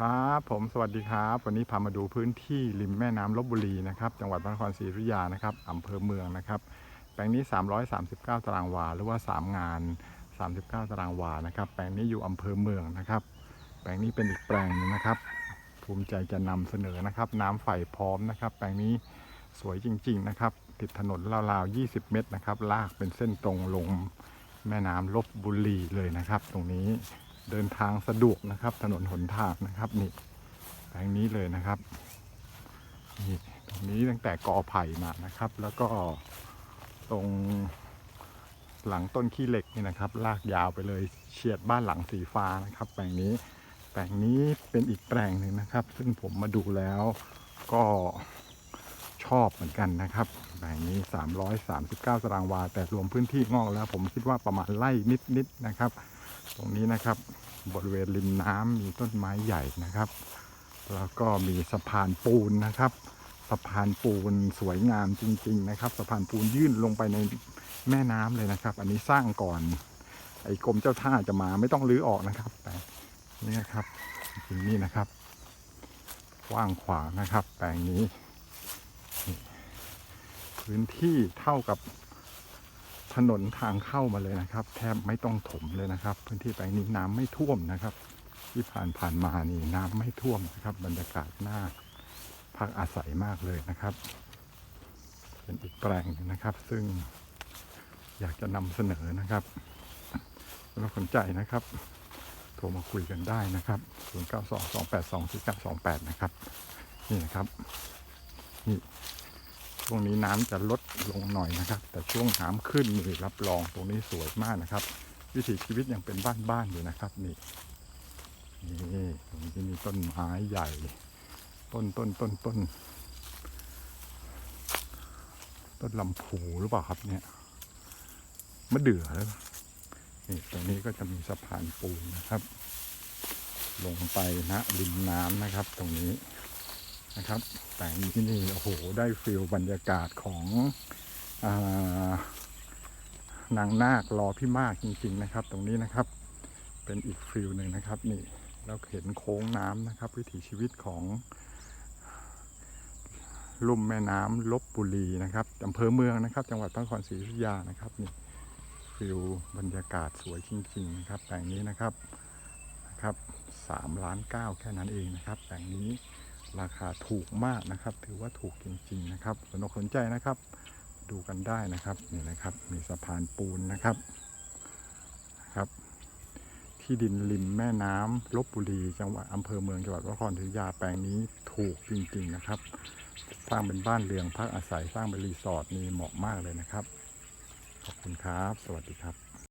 ครับผมสวัสดีครับ วันนี้พามาดูพื้นที่ริมแม่น้ำลบบุรีนะครับ จังหวัดพระนครศรีอยุธยานะครับอำเภอเมืองนะครับ แปลงนี้ 339 ตารางวา หรือว่า 3 งาน 39 ตารางวานะครับ แปลงนี้อยู่อำเภอเมืองนะครับ แปลงนี้เป็นอีกแปลงหนึงนะครับ ภูมิใจจะนำเสนอนะครับ น้ำไฟพร้อมนะครับ แปลงนี้สวยจริง ๆ นะครับ ติดถนนราวๆ 20 เมตรนะครับ ลากเป็นเส้นตรงลงแม่น้ำลบบุรีเลยนะครับ ตรงนี้ เดินทางสะดวกนะครับ ถนนหนทางนะครับนี่แปลงนี้เลยนะครับนี่ตรงนี้ตั้งแต่กอไผ่มานะครับ แล้วก็ตรงหลังต้นขี้เหล็กนี่นะครับ ลากยาวไปเลยเฉียดบ้านหลังสีฟ้านะครับ แปลงนี้แปลงนี้เป็นอีกแปลงหนึ่งนะครับ ซึ่งผมมาดูแล้วก็ชอบเหมือนกันนะครับแปลงนี้ 339 ตารางวา แต่รวมพื้นที่งอกแล้ว ผมคิดว่าประมาณไร่นิดๆนะครับ ตรงนี้นะครับบริเวณริมน้ำมีต้นไม้ใหญ่นะครับ แล้วก็มีสะพานปูนนะครับ สะพานปูนสวยงามจริง ๆ นะครับ สะพานปูนยื่นลงไปในแม่น้ำเลยนะครับ อันนี้สร้างก่อน ไอ้กรมเจ้าท่าจะมาไม่ต้องรื้อออกนะครับแต่นี่นะครับจริงนี่นะครับกว้างขวางนะครับ แปลงนี้ พื้นที่เท่ากับ ถนนทางเข้ามาเลยนะครับ แทบไม่ต้องถมเลยนะครับ พื้นที่แปลงนี้น้ำไม่ท่วมนะครับ ที่ผ่านผ่านมานี่น้ำไม่ท่วมนะครับ บรรยากาศน่าพักอาศัยมากเลยนะครับ เป็นอีกแปลงหนึงนะครับ ซึ่งอยากจะนำเสนอนะครับถ้าสนใจนะครับ โทรมาคุยกันได้นะครับ 0922824928 นะครับ นี่นะครับ นี่ ช่วงนี้น้ำจะลดลงหน่อยนะครับ แต่ช่วงน้ำขึ้นนี่รับรองตรงนี้สวยมากนะครับ วิถีชีวิตยังเป็นบ้านๆอยู่นะครับนี่นี่ตรงนี้มีต้นไม้ใหญ่ ต้นต้นต้นต้นต้นลำพูหรือเปล่าครับเนี่ยมะเดื่อหรือเปล่านี่ตรงนี้ก็จะมีสะพานปูนนะครับ ลงไปณริมน้ำนะครับ ตรงนี้ นะครับ แต่งที่นี่โอ้โหได้ฟิลบรรยากาศของอานางนาครอพี่มากจริง ๆ นะครับ ตรงนี้นะครับเป็นอีกฟิลหนึ่งนะครับ นี่แล้วเห็นโค้งน้ำนะครับ วิถีชีวิตของลุ่มแม่น้ำลบบุรีนะครับอำเภอเมืองนะครับ จังหวัดพระนครศรีอยุธยานะครับนี่ฟิลบรรยากาศสวยจริง ๆ นะครับแปลงนี้นะครับนะครับสามล้านเก้าแค่นั้นเองนะครับแปลงนี้ ราคาถูกมากนะครับ ถือว่าถูกจริงๆนะครับสนอกสนใจนะครับ ดูกันได้นะครับนี่นะครับ มีสะพานปูนนะครับครับ ที่ดินริมแม่น้ำลบบุรีจังหวัดอำเภอเมืองจังหวัดนครศรีอยุธยาแปลงนี้ถูกจริงๆนะครับ สร้างเป็นบ้านเรือนพักอาศัยสร้างเป็นรีสอร์ทนี่เหมาะมากเลยนะครับ ขอบคุณครับ สวัสดีครับ